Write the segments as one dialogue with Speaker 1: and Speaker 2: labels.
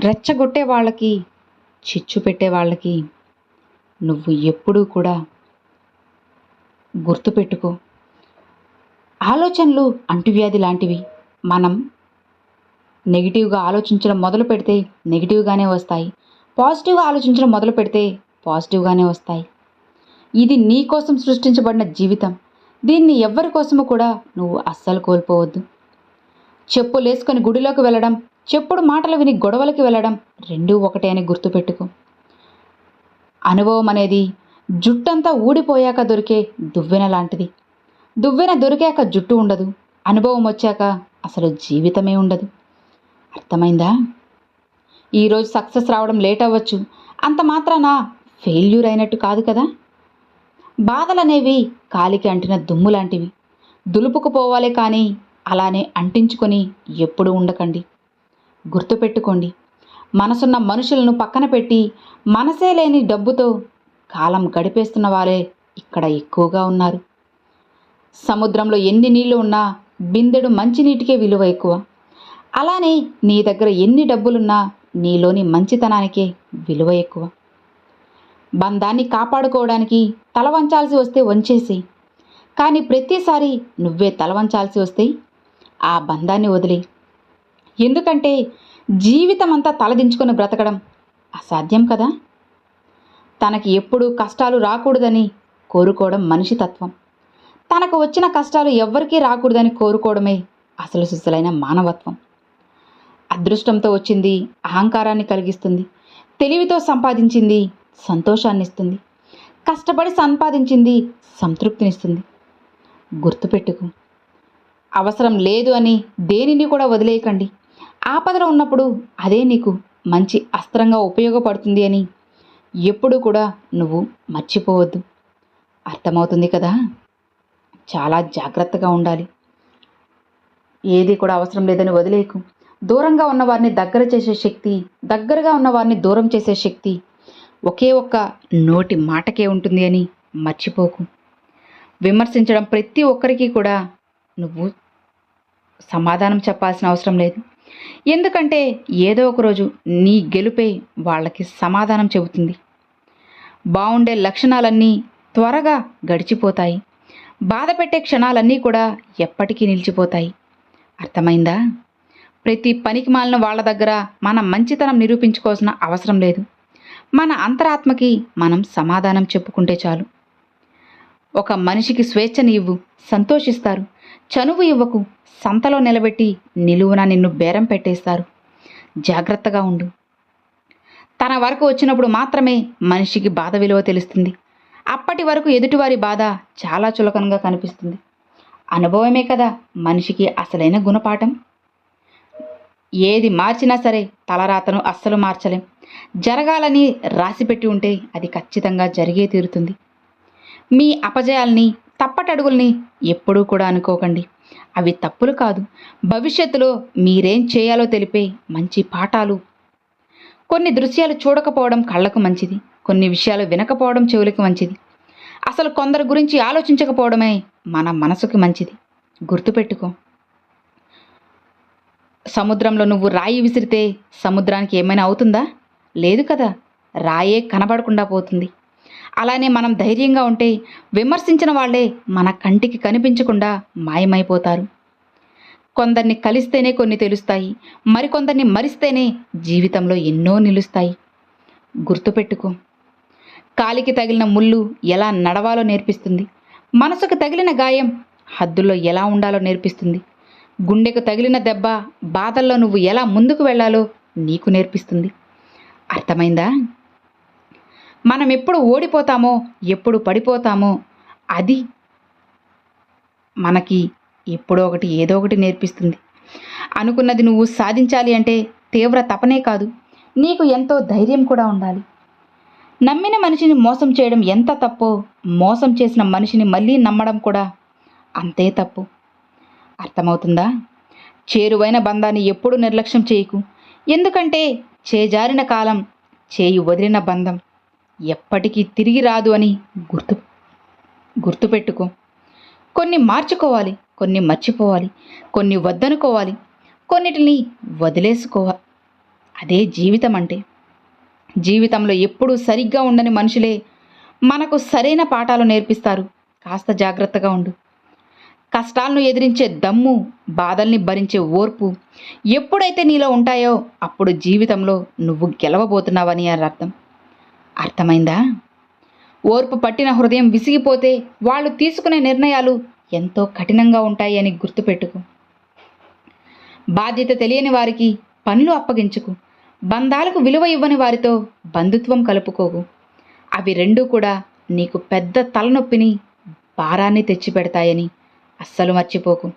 Speaker 1: రెచ్చగొట్టే వాళ్ళకి చిచ్చు పెట్టే వాళ్ళకి నువ్వు ఎప్పుడూ కూడా గుర్తుపెట్టుకో ఆలోచనలు అంటువ్యాధి లాంటివి. మనం నెగిటివ్గా ఆలోచించడం మొదలు పెడితే నెగిటివ్గానే వస్తాయి. పాజిటివ్గా ఆలోచించడం మొదలు పెడితే పాజిటివ్గానే వస్తాయి. ఇది నీ కోసం సృష్టించబడిన జీవితం. దీన్ని ఎవ్వరి కోసము కూడా నువ్వు అస్సలు కోల్పోవద్దు. చెప్పు లేసుకొని గుడిలోకి వెళ్ళడం చెప్పుడు మాటలు విని గొడవలకి వెళ్ళడం రెండూ ఒకటే అని గుర్తుపెట్టుకో. అనుభవం అనేది జుట్టంతా ఊడిపోయాక దొరికే దువ్వెన లాంటిది. దువ్వెన దొరికాక జుట్టు ఉండదు. అనుభవం వచ్చాక అసలు జీవితమే ఉండదు. అర్థమైందా? ఈరోజు సక్సెస్ రావడం లేట్ అవ్వచ్చు. అంత మాత్రాన ఫెయిల్యూర్ అయినట్టు కాదు కదా? బాధలనేవి కాలికి అంటిన దుమ్ము లాంటివి. దులుపుకుపోవాలి కానీ అలానే అంటించుకొని ఎప్పుడూ ఉండకండి. గుర్తుపెట్టుకోండి. మనసున్న మనుషులను పక్కన పెట్టి మనసే లేని డబ్బుతో కాలం గడిపేస్తున్న వారే ఇక్కడ ఎక్కువగా ఉన్నారు. సముద్రంలో ఎన్ని నీళ్ళు ఉన్నా బిందెడు మంచినీటికే విలువ ఎక్కువ. అలానే నీ దగ్గర ఎన్ని డబ్బులున్నా నీలోని మంచితనానికే విలువ ఎక్కువ. బంధాన్ని కాపాడుకోవడానికి తల వంచాల్సి వస్తే వంచేసి. కానీ ప్రతిసారి నువ్వే తల వంచాల్సి వస్తే ఆ బంధాన్ని వదిలి. ఎందుకంటే జీవితం అంతా తలదించుకొని బ్రతకడం అసాధ్యం కదా? తనకి ఎప్పుడూ కష్టాలు రాకూడదని కోరుకోవడం మనిషి తత్వం. తనకు వచ్చిన కష్టాలు ఎవ్వరికీ రాకూడదని కోరుకోవడమే అసలు సుసలైన మానవత్వం. అదృష్టంతో వచ్చింది అహంకారాన్ని కలిగిస్తుంది తెలివితో సంపాదించింది సంతోషాన్ని ఇస్తుంది కష్టపడి సంపాదించింది సంతృప్తినిస్తుంది. గుర్తుపెట్టుకు అవసరం లేదు అని దేనిని కూడా వదిలేయకండి. ఆపదలో ఉన్నప్పుడు అదే నీకు మంచి అస్త్రంగా ఉపయోగపడుతుంది అని ఎప్పుడూ కూడా నువ్వు మర్చిపోవద్దు. అర్థమవుతుంది కదా? చాలా జాగ్రత్తగా ఉండాలి. ఏది కూడా అవసరం లేదని వదిలేకు. దూరంగా ఉన్నవారిని దగ్గర చేసే శక్తి దగ్గరగా ఉన్నవారిని దూరం చేసే శక్తి ఒకే ఒక్క నోటి మాటకే ఉంటుంది అని మర్చిపోకు. విమర్శించడం ప్రతి ఒక్కరికి కూడా నువ్వు సమాధానం చెప్పాల్సిన అవసరం లేదు. ఎందుకంటే ఏదో ఒకరోజు నీ గెలుపే వాళ్ళకి సమాధానం చెబుతుంది. బాగుండే లక్షణాలన్నీ త్వరగా గడిచిపోతాయి. బాధ పెట్టే క్షణాలన్నీ కూడా ఎప్పటికీ నిలిచిపోతాయి. అర్థమైందా? ప్రతి పనికి మాలిన వాళ్ళ దగ్గర మన మంచితనం నిరూపించుకోవాల్సిన అవసరం లేదు. మన అంతరాత్మకి మనం సమాధానం చెప్పుకుంటే చాలు. ఒక మనిషికి స్వేచ్ఛని ఇవ్వు సంతోషిస్తారు. చనువు ఇవ్వకు సంతలో నిలబెట్టి నిలువున నిన్ను బేరం పెట్టేస్తారు. జాగ్రత్తగా ఉండు. తన వరకు వచ్చినప్పుడు మాత్రమే మనిషికి బాధ విలువ తెలుస్తుంది. అప్పటి వరకు ఎదుటివారి బాధ చాలా చులకనగా కనిపిస్తుంది. అనుభవమే కదా మనిషికి అసలైన గుణపాఠం. ఏది మార్చినా సరే తలరాతను అస్సలు మార్చలేం. జరగాలని రాసిపెట్టి ఉంటే అది ఖచ్చితంగా జరిగే తీరుతుంది. మీ అపజయాల్ని తప్పటడుగుల్ని ఎప్పుడూ కూడా అనుకోకండి. అవి తప్పులు కాదు. భవిష్యత్తులో మీరేం చేయాలో తెలిపే మంచి పాఠాలు. కొన్ని దృశ్యాలు చూడకపోవడం కళ్ళకు మంచిది. కొన్ని విషయాలు వినకపోవడం చెవులకు మంచిది. అసలు కొందరి గురించి ఆలోచించకపోవడమే మన మనసుకు మంచిది. గుర్తుపెట్టుకో. సముద్రంలో నువ్వు రాయి విసిరితే సముద్రానికి ఏమైనా అవుతుందా? లేదు కదా. రాయే కనబడకుండా పోతుంది. అలానే మనం ధైర్యంగా ఉంటే విమర్శించిన వాళ్ళే మన కంటికి కనిపించకుండా మాయమైపోతారు. కొందరిని కలిస్తేనే కొన్ని తెలుస్తాయి మరికొందరిని మరిస్తేనే జీవితంలో ఎన్నో నిలుస్తాయి. గుర్తుపెట్టుకో కాలికి తగిలిన ముళ్ళు ఎలా నడవాలో నేర్పిస్తుంది మనసుకు తగిలిన గాయం హద్దుల్లో ఎలా ఉండాలో నేర్పిస్తుంది గుండెకు తగిలిన దెబ్బ బాధల్లో నువ్వు ఎలా ముందుకు వెళ్ళాలో నీకు నేర్పిస్తుంది. అర్థమైందా? మనం ఎప్పుడు ఓడిపోతామో ఎప్పుడు పడిపోతామో అది మనకి ఎప్పుడో ఒకటి ఏదో ఒకటి నేర్పిస్తుంది. అనుకున్నది నువ్వు సాధించాలి అంటే తీవ్ర తపనే కాదు. నీకు ఎంతో ధైర్యం కూడా ఉండాలి. నమ్మిన మనిషిని మోసం చేయడం ఎంత తప్పో మోసం చేసిన మనిషిని మళ్ళీ నమ్మడం కూడా అంతే తప్పు. అర్థమవుతుందా? చేరువైన బంధాన్ని ఎప్పుడూ నిర్లక్ష్యం చేయకు. ఎందుకంటే చేజారిన కాలం చేయి వదిలిన బంధం. ఎప్పటికీ తిరిగి రాదు అని గుర్తు గుర్తుపెట్టుకో. కొన్ని మార్చుకోవాలి కొన్ని మర్చిపోవాలి కొన్ని వద్దనుకోవాలి కొన్నిటిని వదిలేసుకోవాలి అదే జీవితం అంటే జీవితంలో ఎప్పుడూ సరిగ్గా ఉండని మనుషులే మనకు సరైన పాఠాలు నేర్పిస్తారు. కాస్త జాగ్రత్తగా ఉండు. కష్టాలను ఎదిరించే దమ్ము బాధల్ని భరించే ఓర్పు ఎప్పుడైతే నీలో ఉంటాయో అప్పుడు జీవితంలో నువ్వు గెలవబోతున్నావని అని అర్థం. అర్థమైందా? ఓర్పు పట్టిన హృదయం విసిగిపోతే వాళ్ళు తీసుకునే నిర్ణయాలు ఎంతో కఠినంగా ఉంటాయి అని గుర్తుపెట్టుకు. బాధ్యత తెలియని వారికి పనులు అప్పగించుకు. బంధాలకు విలువ ఇవ్వని వారితో బంధుత్వం కలుపుకోకు. అవి రెండూ కూడా నీకు పెద్ద తలనొప్పిని భారాన్ని తెచ్చిపెడతాయని అస్సలు మర్చిపోకు.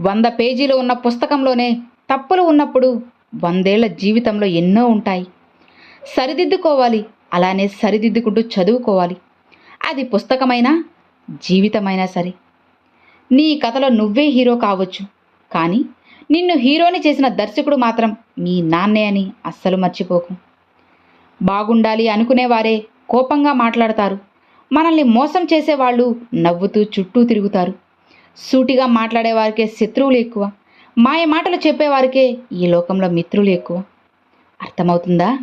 Speaker 1: వంద పేజీలు ఉన్న పుస్తకంలోనే తప్పులు ఉన్నప్పుడు వందేళ్ళ జీవితంలో ఎన్నో ఉంటాయి. సరిదిద్దుకోవాలి అలానే సరిదిద్దుకుంటూ చదువుకోవాలి. అది పుస్తకమైనా జీవితమైనా సరే. నీ కథలో నువ్వే హీరో కావచ్చు. కానీ నిన్ను హీరోని చేసిన దర్శకుడు మాత్రం మీ నాన్నే అని అస్సలు మర్చిపోకు. బాగుండాలి అనుకునేవారే కోపంగా మాట్లాడతారు. మనల్ని మోసం చేసేవాళ్ళు నవ్వుతూ చుట్టూ తిరుగుతారు. సూటిగా మాట్లాడేవారికే శత్రువులు ఎక్కువ. మాయ మాటలు చెప్పేవారికే ఈ లోకంలో మిత్రులు ఎక్కువ. అర్థమవుతుందా?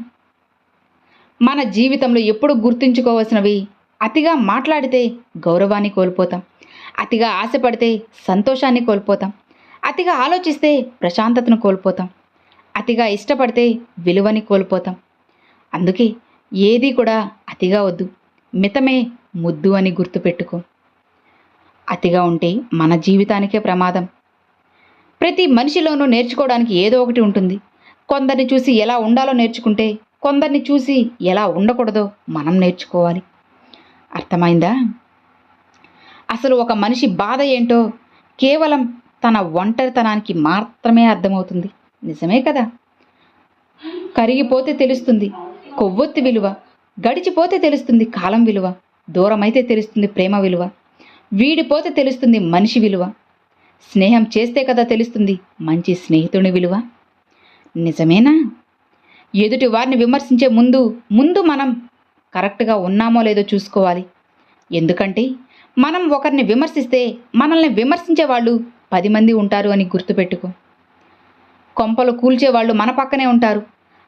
Speaker 1: మన జీవితంలో ఎప్పుడు గుర్తుంచుకోవాల్సినవి అతిగా మాట్లాడితే గౌరవాన్ని కోల్పోతాం. అతిగా ఆశపడితే సంతోషాన్ని కోల్పోతాం. అతిగా ఆలోచిస్తే ప్రశాంతతను కోల్పోతాం. అతిగా ఇష్టపడితే విలువని కోల్పోతాం. అందుకే ఏది కూడా అతిగా వద్దు. మితమే ముద్దు అని గుర్తుపెట్టుకో. అతిగా ఉంటే మన జీవితానికే ప్రమాదం. ప్రతి మనిషిలోనూ నేర్చుకోవడానికి ఏదో ఒకటి ఉంటుంది. కొందరిని చూసి ఎలా ఉండాలో నేర్చుకుంటే కొందరిని చూసి ఎలా ఉండకూడదో మనం నేర్చుకోవాలి. అర్థమైందా? అసలు ఒక మనిషి బాధ ఏంటో కేవలం తన ఒంటరితనానికి మాత్రమే అర్థమవుతుంది. నిజమే కదా? కరిగిపోతే తెలుస్తుంది కొవ్వొత్తి విలువ గడిచిపోతే తెలుస్తుంది కాలం విలువ దూరమైతే తెలుస్తుంది ప్రేమ విలువ వీడిపోతే తెలుస్తుంది మనిషి విలువ స్నేహం చేస్తే కదా తెలుస్తుంది మంచి స్నేహితుని విలువ. నిజమేనా? ఎదుటి వారిని విమర్శించే ముందు ముందు మనం కరెక్ట్గా ఉన్నామో లేదో చూసుకోవాలి. ఎందుకంటే మనం ఒకరిని విమర్శిస్తే మనల్ని విమర్శించే వాళ్ళు పది మంది ఉంటారు అని గుర్తుపెట్టుకో. కొంపలు కూల్చేవాళ్ళు మన పక్కనే ఉంటారు.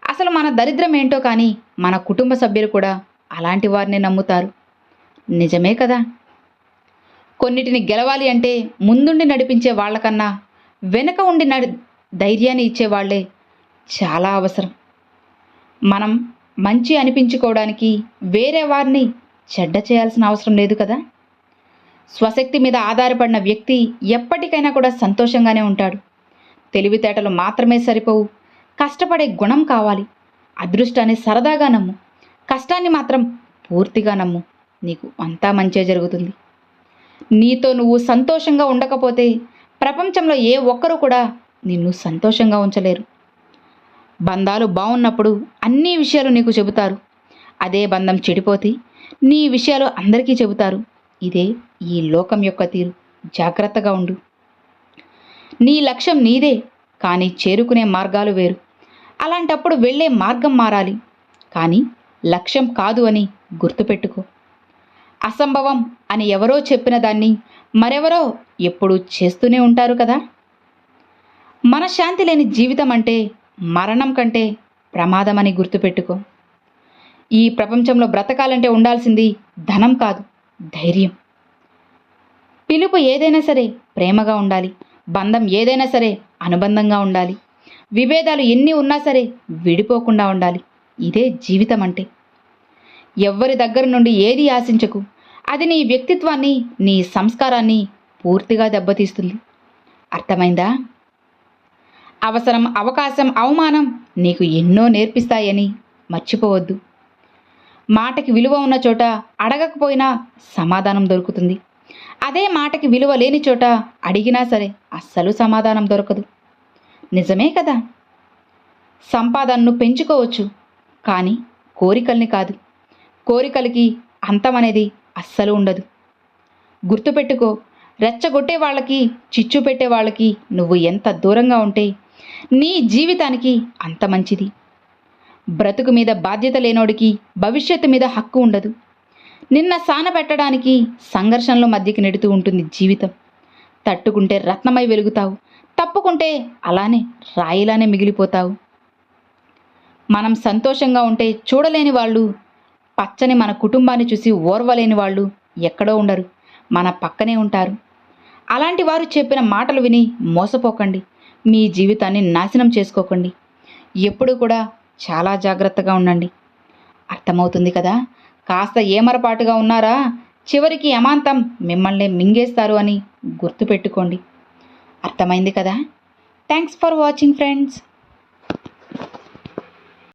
Speaker 1: అసలు మన దరిద్రం ఏంటో కానీ మన కుటుంబ సభ్యులు కూడా అలాంటి వారిని నమ్ముతారు. నిజమే కదా? కొన్నిటిని గెలవాలి అంటే ముందుండి నడిపించే వాళ్ళకన్నా వెనుక ఉండి నడి ధైర్యాన్ని ఇచ్చేవాళ్ళే చాలా అవసరం. మనం మంచి అనిపించుకోవడానికి వేరే వారిని చెడ్డ చేయాల్సిన అవసరం లేదు కదా? స్వశక్తి మీద ఆధారపడిన వ్యక్తి ఎప్పటికైనా కూడా సంతోషంగానే ఉంటాడు. తెలివితేటలు మాత్రమే సరిపోవు. కష్టపడే గుణం కావాలి. అదృష్టాన్ని సరదాగా నమ్ము. కష్టాన్ని మాత్రం పూర్తిగా నమ్ము. నీకు అంతా మంచే జరుగుతుంది. నీతో నువ్వు సంతోషంగా ఉండకపోతే ప్రపంచంలో ఏ ఒక్కరూ కూడా నిన్ను సంతోషంగా ఉంచలేరు. బంధాలు బాగున్నప్పుడు అన్ని విషయాలు నీకు చెబుతారు. అదే బంధం చెడిపోతే నీ విషయాలు అందరికీ చెబుతారు. ఇదే ఈ లోకం యొక్క తీరు. జాగ్రత్తగా ఉండు. నీ లక్ష్యం నీదే కానీ చేరుకునే మార్గాలు వేరు. అలాంటప్పుడు వెళ్ళే మార్గం మారాలి. కానీ లక్ష్యం కాదు అని గుర్తుపెట్టుకో. అసంభవం అని ఎవరో చెప్పిన దాన్ని మరెవరో ఎప్పుడూ చేస్తూనే ఉంటారు కదా? మనశ్శాంతి లేని జీవితం అంటే మరణం కంటే ప్రమాదమని గుర్తుపెట్టుకో. ఈ ప్రపంచంలో బ్రతకాలంటే ఉండాల్సింది ధనం కాదు ధైర్యం. పిలుపు ఏదైనా సరే ప్రేమగా ఉండాలి బంధం ఏదైనా సరే అనుబంధంగా ఉండాలి విభేదాలు ఎన్ని ఉన్నా సరే విడిపోకుండా ఉండాలి ఇదే జీవితం అంటే. ఎవ్వరి దగ్గర నుండి ఏది ఆశించకు అది నీ వ్యక్తిత్వాన్ని నీ సంస్కారాన్ని పూర్తిగా దెబ్బతీస్తుంది. అర్థమైందా? అవసరం అవకాశం అవమానం నీకు ఎన్నో నేర్పిస్తాయని మర్చిపోవద్దు. మాటకి విలువ ఉన్న చోట అడగకపోయినా సమాధానం దొరుకుతుంది. అదే మాటకి విలువ లేని చోట అడిగినా సరే అస్సలు సమాధానం దొరకదు. నిజమే కదా? సంపాదనను పెంచుకోవచ్చు కానీ కోరికల్ని కాదు. కోరికలకి అంతం అనేది అస్సలు ఉండదు. గుర్తుపెట్టుకో రెచ్చగొట్టే వాళ్ళకి చిచ్చు పెట్టే వాళ్ళకి నువ్వు ఎంత దూరంగా ఉంటే నీ జీవితానికి అంత మంచిది. బ్రతుకు మీద బాధ్యత లేనోడికి భవిష్యత్తు మీద హక్కు ఉండదు. నిన్న సాన పెట్టడానికి సంఘర్షణల మధ్యకి నెడుతూ ఉంటుంది జీవితం. తట్టుకుంటే రత్నమై వెలుగుతావు. తప్పుకుంటే అలానే రాయిలానే మిగిలిపోతావు. మనం సంతోషంగా ఉంటే చూడలేని వాళ్ళు పచ్చని మన కుటుంబాన్ని చూసి ఓర్వలేని వాళ్ళు ఎక్కడో ఉండరు. మన పక్కనే ఉంటారు. అలాంటి వారు చెప్పిన మాటలు విని మోసపోకండి. మీ జీవితాన్ని నాశనం చేసుకోకండి. ఎప్పుడు కూడా చాలా జాగ్రత్తగా ఉండండి. అర్థమవుతుంది కదా? కాస్త ఏమరపాటుగా ఉన్నారా? చివరికి అమాంతం మిమ్మల్ని మింగేస్తారు అని గుర్తుపెట్టుకోండి. అర్థమైంది కదా? Thanks for watching friends.